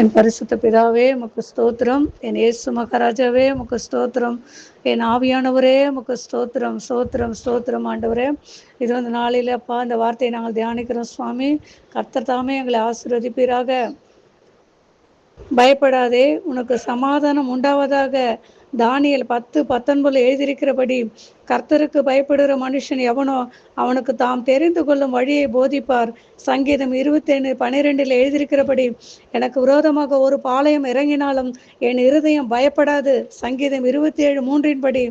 என் பரிசுத்த பிதாவே உமக்கு ஸ்தோத்திரம். என் இயேசு மகாராஜாவே உமக்கு ஸ்தோத்திரம். என் ஆவியானவரே உமக்கு ஸ்தோத்திரம். ஸ்தோத்திரம் ஸ்தோத்திரம் ஆண்டவரே. இது வந்து நாளில் அப்பா இந்த வார்த்தையை நாங்கள் தியானிக்கிறோம் சுவாமி. கர்த்தர் தாமே எங்களை ஆசீர்வதிப்பீராக. பயப்படாதே உனக்கு சமாதானம் உண்டாவதாக. தானியல் பத்து பத்தொன்பதுல எழுதியிருக்கிறபடி கர்த்தருக்கு பயப்படுகிற மனுஷன் எவனோ அவனுக்கு தாம் தெரிந்து கொள்ளும் வழியை போதிப்பார். சங்கீதம் இருபத்தி ஐந்து பனிரெண்டில் எழுதியிருக்கிறபடி எனக்கு விரோதமாக ஒரு பாளையம் இறங்கினாலும் என் இருதயம் பயப்படாது. சங்கீதம் இருபத்தி ஏழு மூன்றின்படி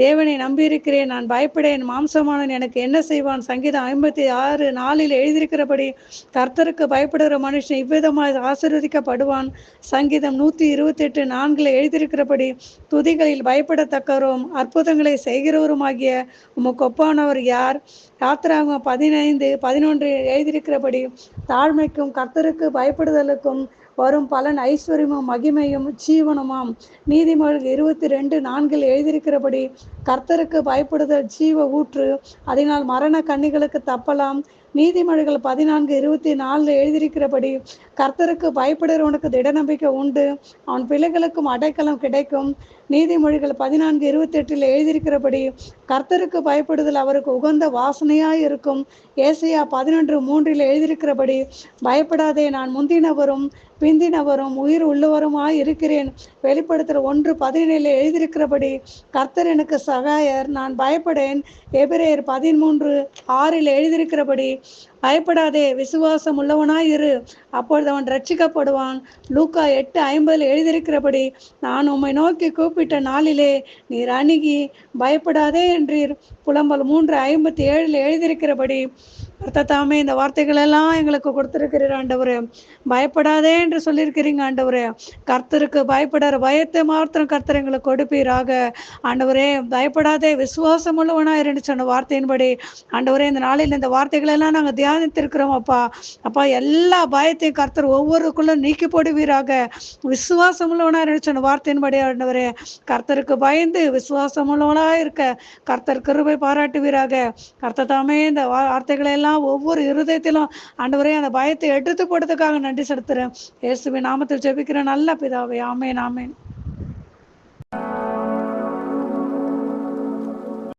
தேவனை நம்பியிருக்கிறேன் நான் பயப்படேன் மாம்சமானன் எனக்கு என்ன செய்வான்? சங்கீதம் ஐம்பத்தி ஆறு நாளில் எழுதியிருக்கிறபடி கர்த்தருக்கு பயப்படுகிற மனுஷன் இவ்விதமாக ஆசீர்வதிக்கப்படுவான். சங்கீதம் நூற்றி இருபத்தி எட்டு நான்கில் எழுதியிருக்கிறபடி துதிகளில் பயப்படத்தக்கவரும் அற்புதங்களை செய்கிறவருமாகிய உமக்கு ஒப்பானவர் யார்? யாத்திராகும் பதினைந்து பதினொன்று எழுதியிருக்கிறபடி தாழ்மைக்கும் கர்த்தருக்கு பயப்படுதலுக்கும் வரும் பலன் ஐஸ்வர்யமும் மகிமையும் ஜீவனமாம். நீதிமொழிகள் இருபத்தி ரெண்டு நான்கில் எழுதியிருக்கிறபடி கர்த்தருக்கு பயப்படுதல் ஜீவ ஊற்று அதனால் மரண கண்ணிகளுக்கு தப்பலாம். நீதிமொழிகள் பதினான்கு இருபத்தி நாலில் எழுதியிருக்கிறபடி கர்த்தருக்கு பயப்படுகிறவனுக்கு திடநம்பிக்கை உண்டு. அவன் பிள்ளைகளுக்கும் அடைக்கலம் கிடைக்கும். நீதிமொழிகள் பதினான்கு இருபத்தி எட்டில் எழுதியிருக்கிறபடி கர்த்தருக்கு பயப்படுதல் அவருக்கு உகந்த வாசனையாய் இருக்கும். ஏசையா பதினொன்று மூன்றில் எழுதியிருக்கிறபடி பயப்படாதே நான் முந்தினவரும் பிந்தினவரும் உயிர் உள்ளவருமாய் இருக்கிறேன். வெளிப்படுத்துகிற ஒன்று பதினேழு எழுதியிருக்கிறபடி கர்த்தர் எனக்கு சகாயர் நான் பயப்படேன். எபிரேயர் பதிமூன்று ஆறில் எழுதியிருக்கிறபடி பயப்படாதே விசுவாசம் உள்ளவனாய் இரு அப்பொழுது அவன் ரட்சிக்கப்படுவான் லூக்கா எட்டு ஐம்பதில் எழுதியிருக்கிறபடி நான் உம்மை நோக்கி கூப்பிட்ட நாளிலே நீர் அணுகி பயப்படாதே என்றீர். புலம்பல் மூன்று ஐம்பத்தி ஏழில் எழுதியிருக்கிறபடி தாமே இந்த வார்த்தைகள் எல்லாம் எங்களுக்கு கொடுத்திருக்கிறீர் ஆண்டவரே. பயப்படாதே என்று சொல்லியிருக்கிறீங்க ஆண்டவரே. கர்த்தருக்கு பயப்படுற பயத்தை மாத்திரம் கர்த்தர் எங்களுக்கு கொடுப்பீராக. ஆண்டவரே பயப்படாதே விசுவாசம் உள்ளவனா இருந்து சொன்ன வார்த்தையின்படி. ஆண்டவரே இந்த நாளில் இந்த வார்த்தைகள் எல்லாம் நாங்கள் தியானித்திருக்கிறோம் அப்பா. அப்பா எல்லா பயத்தையும் கர்த்தர் ஒவ்வொருக்குள்ள நீக்கி போடுவீராக. விசுவாசம் உள்ளவனா இருந்து சொன்ன வார்த்தையின்படி ஆண்டவரே. கர்த்தருக்கு பயந்து விசுவாசம் உள்ளவனா இருக்க கர்த்தர் கிருபை பாராட்டுவீராக. கர்த்தத்தாமே இந்த வார்த்தைகளை எல்லாம் ஒவ்வொரு இருதயத்திலும் ஆண்டவரே அந்த பயத்தை எடுத்து போடுறதுக்காக நன்றி செலுத்துறேன். இயேசுவின் நாமத்தில் ஜெபிக்கிற நல்ல பிதாவே ஆமேன் ஆமேன்.